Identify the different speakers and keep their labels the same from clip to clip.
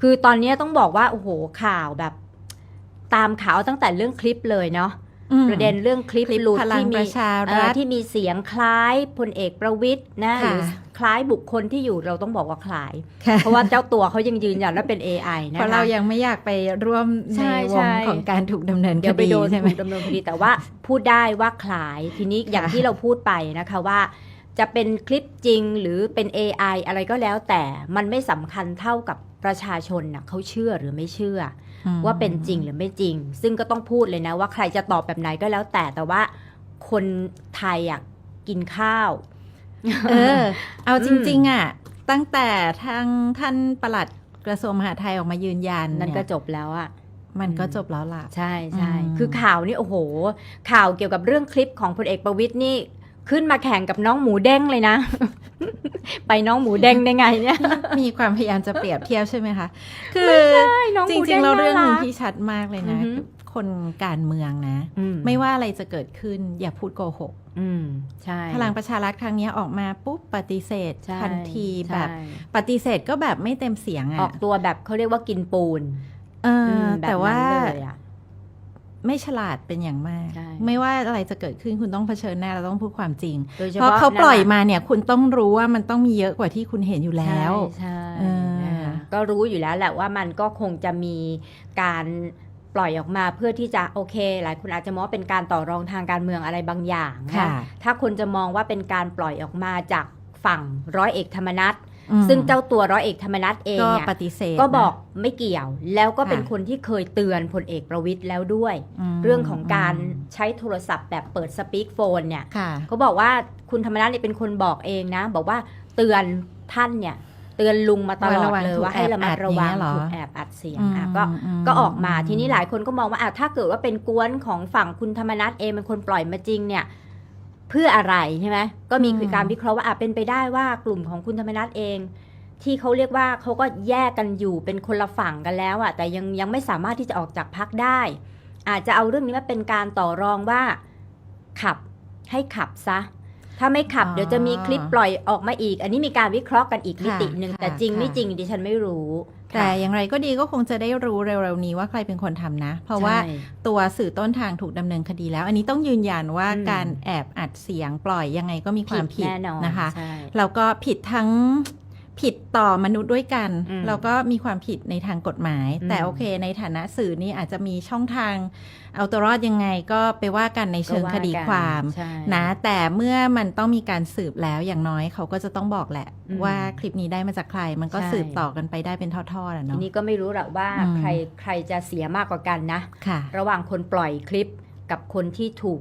Speaker 1: คือตอนนี้ต้องบอกว่าโอ้โหข่าวแบบ ตามข่าวตั้งแต่เรื่องคลิปเลยเนาะ
Speaker 2: อืม
Speaker 1: ประเด็นเรื่องคลิป
Speaker 2: คลิป
Speaker 1: หลุด
Speaker 2: พลัง
Speaker 1: ที่มี
Speaker 2: ประชารัฐ
Speaker 1: เอ่อที่มีเสียงคล้ายพลเอกประวิทย์นะห
Speaker 2: ค่ะ
Speaker 1: รือคล้ายบุคคลที่อยู่เราต้องบอกว่าคล้าย
Speaker 2: ค่ะ
Speaker 1: เพราะว่าเจ้าตัวเขายังยืนยันว่าเป็น AI นะ
Speaker 2: เพราะ
Speaker 1: คะ
Speaker 2: เรายังไม่อยากไปร่วม
Speaker 1: ใช่
Speaker 2: ในว
Speaker 1: ใช่
Speaker 2: งของการถูกดำเนินค
Speaker 1: เดี๋ยวไป
Speaker 2: ดี
Speaker 1: โดน
Speaker 2: ใช่ไหม
Speaker 1: ถูกดำเนินคดีแต่ว่าพูดได้ว่าคล้ายทีนี้อย่าง
Speaker 2: ค่ะ
Speaker 1: ที่เราพูดไปนะคะว่า จะเป็นคลิปจริงหรือเป็น AI อะไรก็แล้วแต่มันไม่สำคัญเท่ากับประชาชนนะเขาเชื่อหรือไม่เชื่อ
Speaker 2: อืม
Speaker 1: ว่าเป็นจริงหรือไม่จริง ซึ่งก็ต้องพูดเลยนะว่าใครจะตอบแบบไหนก็แล้วแต่แต่ว่าคนไทยอะกินข้าว
Speaker 2: เออ เอา
Speaker 1: อืม
Speaker 2: จริง ๆ อะ ตั้งแต่ทางท่านปลัดกระทรวงมหาดไทยออกมายืนยัน
Speaker 1: นั่นก็
Speaker 2: เย
Speaker 1: จบแล้วอะ
Speaker 2: มันก็
Speaker 1: อืม
Speaker 2: จบแล้วล่ะ
Speaker 1: ใช่ใช่
Speaker 2: อืม
Speaker 1: คือข่าวนี่โอ้โห ข่าวเกี่ยวกับเรื่องคลิปของพลเอกประวิตยนี่ ขึ้นมาแข่งกับน้องหมูเด้งเลยนะ ไปน้องหมูเด้งได้ไงเนี่ย
Speaker 2: มีความพยายามจะเปรียบเทียบใช่ไหมคะ คือ
Speaker 1: น้องห
Speaker 2: จ
Speaker 1: มู
Speaker 2: ริ
Speaker 1: เด้
Speaker 2: งๆเรา
Speaker 1: น่
Speaker 2: เรื่องหนึง
Speaker 1: ก
Speaker 2: ที่ชัดมากเลยนะ
Speaker 1: อือฮึ
Speaker 2: คนการเมืองนะ
Speaker 1: อื
Speaker 2: ไม่ว่าอะไรจะเกิดขึ้นอย่าพูดโกหก
Speaker 1: อืมใช่
Speaker 2: พลังประชารัฐครั้งนี้ออกมาปุ๊บปฏิเสธ
Speaker 1: ใช่
Speaker 2: ทันที
Speaker 1: ใช่
Speaker 2: แบบปฏิเสธก็แบบไม่เต็มเสียง
Speaker 1: อ
Speaker 2: อะ
Speaker 1: อกตัวแบบเขาเรียกว่ากินปูน
Speaker 2: เออ
Speaker 1: อื
Speaker 2: อ
Speaker 1: มบบ
Speaker 2: แต่ว่า
Speaker 1: นั้นเลยอะ
Speaker 2: ไม่ฉลาดเป็นอย่างมาก
Speaker 1: ใช่
Speaker 2: ไม่ว่าอะไรจะเกิดขึ้นคุณต้องเผชิญหน้าเราต้องพูดความจริง
Speaker 1: โดยเฉ
Speaker 2: เพราะ
Speaker 1: พาะ
Speaker 2: เขาปล่อย
Speaker 1: นั่นแหะ
Speaker 2: มาเนี่ยคุณต้องรู้ว่ามันต้องมีเยอะกว่าที่คุณเห็นอยู่แล้ว
Speaker 1: ใช่
Speaker 2: เอ
Speaker 1: ใช่
Speaker 2: อ
Speaker 1: นะคะก็รู้อยู่แล้วแหละว่ามันก็คงจะมีการปล่อยออกมาเพื่อที่จะโอเค หลายคนอาจจะมองว่าเป็นการต่อรองทางการเมืองอะไรบางอย่างนะ
Speaker 2: ค่ะ
Speaker 1: ถ้าคนจะมองว่าเป็นการปล่อยออกมาจากฝั่งร้อยเอกธรรมนัฐ
Speaker 2: อืม
Speaker 1: ซึ่งเจ้าตัวร้อยเอกธรรมนัฐเอง
Speaker 2: ก็
Speaker 1: เนี่ย
Speaker 2: ปฏิเสธ
Speaker 1: ก็บอก
Speaker 2: นะ
Speaker 1: ไม่เกี่ยว แล้วก็เป็น
Speaker 2: ค่ะ
Speaker 1: คนที่เคยเตือนพลเอกประวิตยแล้วด้วย
Speaker 2: ม
Speaker 1: เรื่องของการใช้โทรศัพท์แบบเปิดสปีกโฟนเนี่ย
Speaker 2: ค่ะ
Speaker 1: เขาบอกว่าคุณธรรมนัฐเนี่ยเป็นคนบอกเองนะ บอกว่าเตือนท่านเนี่ยเตือนลุงมาตลอด
Speaker 2: ว่าระวัง
Speaker 1: เลย
Speaker 2: ถูก
Speaker 1: ว่าให้ระมัดระวัง
Speaker 2: แอบอัดอย่างเงี้ยเหรอ
Speaker 1: ถูกแอบอัดเสียง
Speaker 2: อืม
Speaker 1: อะก็
Speaker 2: อืม
Speaker 1: ก็ออกมาทีนี้หลายคนก็มองว่าอะถ้าเกิดว่าเป็นกวนของฝั่งคุณธรรมนัฐเองเป็นคนปล่อยมาจริงเนี่ยเพื่ออะไรใช่ไหมก็มี
Speaker 2: อืม
Speaker 1: คือการวิเคราะห์ว่าอาจเป็นไปได้ว่ากลุ่มของคุณธรรมนัฐเอง ที่เขาเรียกว่าเขาก็แยกกันอยู่เป็นคนละฝั่งกันแล้วอะแต่ยังยังไม่สามารถที่จะออกจากพักได้ อาจจะเอาเรื่องนี้มาเป็นการต่อรองว่า ขับให้ขับซะ ถ้าไม่ขับ
Speaker 2: อ๋อ
Speaker 1: เดี๋ยวจะมีคลิปปล่อยออกมาอีก อันนี้มีการวิเคราะห์กันอีกมิติหนึ่ง
Speaker 2: ค่ะ
Speaker 1: แต่จริง
Speaker 2: ค่ะ
Speaker 1: ไม่จริงดิฉันไม่รู้
Speaker 2: แต่
Speaker 1: ค่ะ
Speaker 2: อย่างไรก็ดีก็คงจะได้รู้เร็วๆนี้ว่าใครเป็นคนทำนะ เพราะว่า
Speaker 1: ใช่
Speaker 2: ตัวสื่อต้นทางถูกดำเนินคดีแล้ว อันนี้ต้องยืนยันว่า
Speaker 1: อืม
Speaker 2: การแอบอัดเสียงปล่อยยังไงก็มีความผิด
Speaker 1: แน่นอน
Speaker 2: นะคะ
Speaker 1: ใช่
Speaker 2: แล้วก็ผิดทั้ง ผิดต่อมนุษย์ด้วยกัน
Speaker 1: อืม
Speaker 2: แล้วก็มีความผิดในทางกฎหมาย
Speaker 1: อืม
Speaker 2: แต่โอเค ในฐานะสื่อนี่อาจจะมีช่องทางเอาตัวรอดยังไงก็ไปว่ากันในเชิงคดีความ
Speaker 1: ใช่
Speaker 2: นะแต่เมื่อมันต้องมีการสืบแล้วอย่างน้อยเขาก็จะต้องบอกแหละ
Speaker 1: อืม
Speaker 2: ว่าคลิปนี้ได้มาจากใคร มันก็
Speaker 1: ใช่
Speaker 2: สืบต่อกันไปได้เป็นทอดๆอะ
Speaker 1: ที
Speaker 2: เนาะ
Speaker 1: นี้ก็ไม่รู้หรอกว่า
Speaker 2: อืม
Speaker 1: ใครใครจะเสียมากกว่ากันนะ
Speaker 2: ค่ะ
Speaker 1: ระหว่างคนปล่อยคลิปกับคนที่ถูก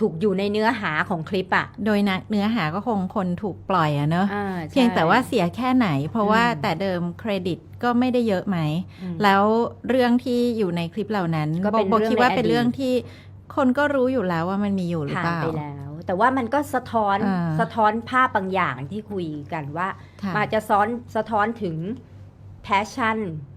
Speaker 1: ถูกอยู่ในเนื้อหาของคลิปอะ
Speaker 2: โดยนะเนื้อหาก็คงคนถูกปล่อยอะเนอะ
Speaker 1: อ่าใช่
Speaker 2: เพียงแต่ว่าเสียแค่ไหน เพราะว่า
Speaker 1: อืม
Speaker 2: แต่เดิมเครดิตก็ไม่ได้เยอะไหม
Speaker 1: อืม
Speaker 2: แล้วเรื่องที่อยู่ในคลิปเหล่านั้น
Speaker 1: ก็เป็น
Speaker 2: โบโบ
Speaker 1: เรื่อง
Speaker 2: คิดว่า
Speaker 1: ในอดีต
Speaker 2: เป็นเรื่องที่คนก็รู้อยู่แล้วว่ามันมีอยู่หรือ
Speaker 1: ผ่าน
Speaker 2: เปล่า
Speaker 1: ไปแล้ว แต่ว่ามันก็สะท้อน
Speaker 2: อ่า
Speaker 1: สะท้อนภาพบางอย่างที่คุยกันว่า
Speaker 2: ค่ะ
Speaker 1: มาจจะซ้อนสะท้อนถึงแพชชั่น
Speaker 2: อ๋อ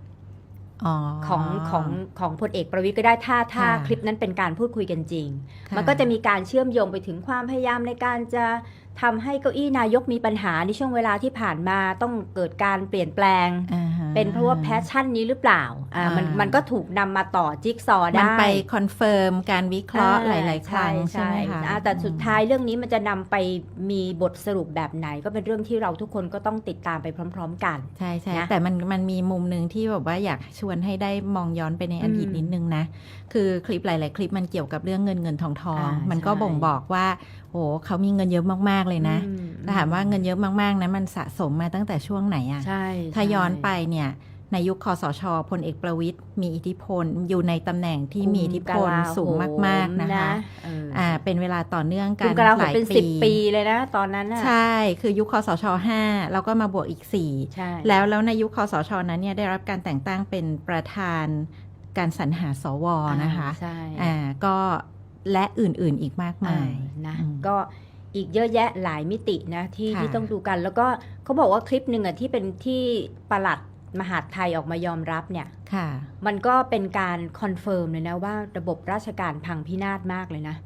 Speaker 1: ของของของพลเอกประวิทย์ก็ได้ถ้าถ้า
Speaker 2: ค่ะ
Speaker 1: คลิปนั้นเป็นการพูดคุยกันจริง
Speaker 2: ค่
Speaker 1: มันก็จะมีการเชื่อมโยงไปถึงความพยายามในการจะทำให้เก้าอี้นายกมีปัญหาในช่วงเวลาที่ผ่านมาต้องเกิดการเปลี่ยนแปลง
Speaker 2: อ่าฮะ
Speaker 1: เป็นเพราะว่าแพชชั่นนี้หรือเปล่าอ่ามัน
Speaker 2: อ่ามั
Speaker 1: มันก็ถูกนำมาต่อจิ๊กซอว์
Speaker 2: มัน
Speaker 1: ได้
Speaker 2: ไปคอนเฟิร์มการวิเคราะห์หลาย ๆ ครั้งใช่ไหมคะ
Speaker 1: อ่าแต่สุดท้ายเรื่องนี้มันจะนำไปมีบทสรุปแบบไหน ก็เป็นเรื่องที่เราทุกคนก็ต้องติดตามไปพร้อม ๆ กัน
Speaker 2: ใช่ใช่
Speaker 1: นะ
Speaker 2: แต่มันมันมีมุมหนึ่งที่แบบว่าอยากชวนให้ได้มองย้อนไปในอดีต
Speaker 1: อืม
Speaker 2: นิดนึงนะ คือคลิปหลาย ๆ คลิปมันเกี่ยวกับเรื่องเงินเงินทองทอง
Speaker 1: อ่า
Speaker 2: มันก็
Speaker 1: ใช่
Speaker 2: บ่งบอกว่าโอ้เขามีเงินเยอะมาก ๆ เลยนะ
Speaker 1: อืม
Speaker 2: แต่ถามว่าเงินเยอะมาก ๆ นะมันสะสมมาตั้งแต่ช่วงไหนอะ
Speaker 1: ใช่
Speaker 2: ถ้า
Speaker 1: ใช่
Speaker 2: ย้อนไปเนี่ยในยุคคอสชพลเอกประวิตยมีอิทธิพลอยู่ในตำแหน่งที่มีอิทธิพลสูงมาก ๆ นะคะ
Speaker 1: เออ
Speaker 2: อ่าเป็นเวลาต่อเนื่อง
Speaker 1: คุ
Speaker 2: กั
Speaker 1: ณ
Speaker 2: น
Speaker 1: กลาโห
Speaker 2: ห
Speaker 1: ม
Speaker 2: ลาย
Speaker 1: เป็นสิบปีเลยนะตอนนั้นน่ะ
Speaker 2: ใช่คือยุคคอสช5แล้วก็มาบวกอีก4
Speaker 1: ใช่
Speaker 2: แล้วแล้วในยุคคอสชนั้นเนี่ยได้รับการแต่งตั้งเป็นประธานการสรรหาสวนะคะ
Speaker 1: ใช่
Speaker 2: อ่าก็และอื่นๆอีกมากมาย
Speaker 1: อ่นะ
Speaker 2: อืม
Speaker 1: ก็อีกเยอะแยะหลายมิตินะที่
Speaker 2: ค่ะ
Speaker 1: ที่ต้องดูกัน แล้วก็เขาบอกว่าคลิปหนึ่งอะที่เป็นที่ปลัด มหาดไทยออกมายอมรับเนี่ย
Speaker 2: ค่ะ
Speaker 1: มันก็เป็นการคอนเฟิร์มเลยนะว่าระบบราชการพังพินาศมากเลยนะ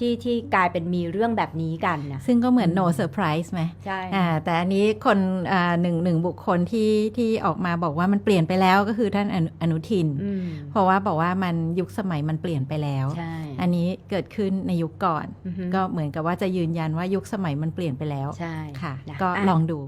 Speaker 1: ที่ที่กลายเป็นมีเรื่องแบบนี้กันนะ
Speaker 2: ซึ่งก็เหมือน
Speaker 1: อืม
Speaker 2: no surprise ไหม
Speaker 1: ใช่
Speaker 2: อ่าแต่อันนี้คนอ่าหนึ่งหนึ่งบุคคลที่ที่ออกมาบอกว่ามันเปลี่ยนไปแล้วก็คือท่านอนุอนุทิน
Speaker 1: อืม
Speaker 2: เพราะว่าบอกว่ามันยุคสมัยมันเปลี่ยนไปแล้ว
Speaker 1: ใช่
Speaker 2: อันนี้เกิดขึ้นในยุคก่อน
Speaker 1: อือฮึ
Speaker 2: ก็เหมือนกับว่าจะยืนยันว่ายุคสมัยมันเปลี่ยนไปแล้ว
Speaker 1: ใช่
Speaker 2: ค่ะ
Speaker 1: นะ
Speaker 2: ก็
Speaker 1: อะ
Speaker 2: ลองดู